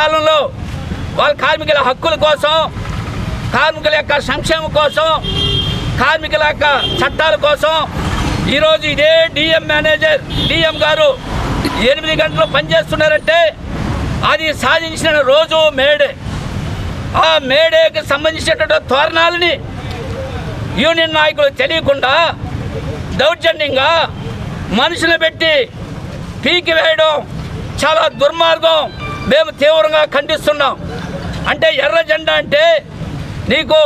కాలంలో వాళ్ళ కార్మికుల హక్కుల కోసం కార్మికుల యొక్క సంక్షేమం కోసం కార్మికుల యొక్క చట్టాల కోసం ఈరోజు ఇదే డిఎం మేనేజర్ డిఎం గారు ఎనిమిది గంటలు పనిచేస్తున్నారంటే అది సాధించిన రోజు మేడే. ఆ మేడేకి సంబంధించినటువంటి తోరణాలని యూనియన్ నాయకులు తెలియకుండా దౌర్జన్యంగా మనుషులు పెట్టి పీకి వేయడం చాలా దుర్మార్గం. మేము తీవ్రంగా ఖండిస్తున్నాం. అంటే ఎర్ర జెండా అంటే నీకు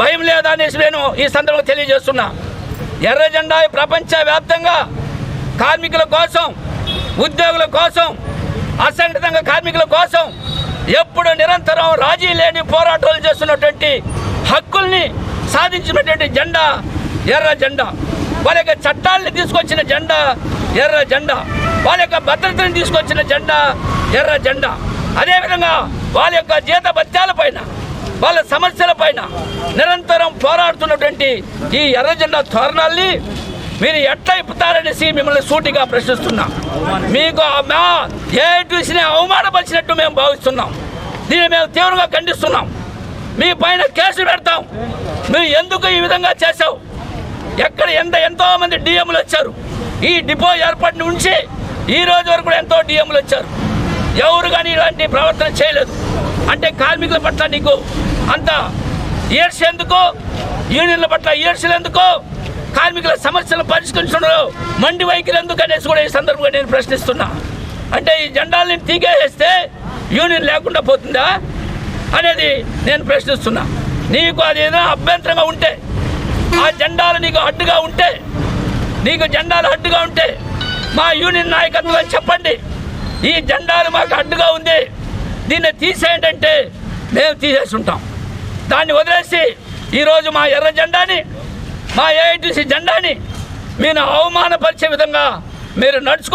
భయం లేదా అనేసి నేను ఈ సందర్భంగా తెలియజేస్తున్నా. ఎర్ర జెండా ప్రపంచవ్యాప్తంగా కార్మికుల కోసం ఉద్యోగుల కోసం అసంఘటితంగా కార్మికుల కోసం ఎప్పుడు నిరంతరం రాజీ లేని పోరాటాలు చేస్తున్నటువంటి హక్కుల్ని సాధించినటువంటి జెండా ఎర్ర జెండా. వాళ్ళ యొక్క చట్టాలని తీసుకొచ్చిన జెండా ఎర్ర జెండా. వాళ్ళ యొక్క భద్రతను తీసుకొచ్చిన జెండా ఎర్ర జెండా. అదేవిధంగా వాళ్ళ యొక్క జీత పైన వాళ్ళ సమస్యల పైన నిరంతరం పోరాడుతున్నటువంటి ఈ ఎర్ర జెండా తోరణాల్ని మీరు ఎట్లా ఇప్పుతారనేసి మిమ్మల్ని సూటిగా ప్రశ్నిస్తున్నా. మీకు మా మా ఏటీసీని అవమానపరిచినట్టు మేము భావిస్తున్నాం. దీన్ని మేము తీవ్రంగా ఖండిస్తున్నాం. మీ పైన కేసు పెడతాం. మీరు ఎందుకు ఈ విధంగా చేశావు? ఎక్కడ ఎంత ఎంతోమంది డిఎంలు వచ్చారు? ఈ డిపో ఏర్పాటు నుంచి ఈ రోజు వరకు కూడా ఎంతో డిఎంలు వచ్చారు. ఎవరు కానీ ఇలాంటి ప్రవర్తన చేయలేదు. అంటే కార్మికుల పట్ల నీకు అంత ఈర్ష యూనియన్ల పట్ల ఈర్షలు కార్మికుల సమస్యలు పరిష్కరించడంలో మండి వైఖరి ఎందుకు అనేసి కూడా ఈ సందర్భంగా నేను ప్రశ్నిస్తున్నా. అంటే ఈ జెండాలని తీగేస్తే యూనియన్ లేకుండా పోతుందా అనేది నేను ప్రశ్నిస్తున్నా. నీకు అది ఏదైనా అభ్యంతరంగా ఉంటే ఆ జెండాలు నీకు అడ్డుగా ఉంటే నీకు జెండాలు అడ్డుగా ఉంటే మా యూనియన్ నాయకత్వం చెప్పండి. ఈ జెండాలు మాకు అడ్డుగా ఉంది. దీన్ని తీసేయండి మేము తీసేసి ఉంటాం దాన్ని వదిలేసి ఈరోజు మా ఎర్ర జెండాని మా ఏఐటీసీ జెండాని మీరు అవమానపరిచే విధంగా మీరు నడుచుకుంటారు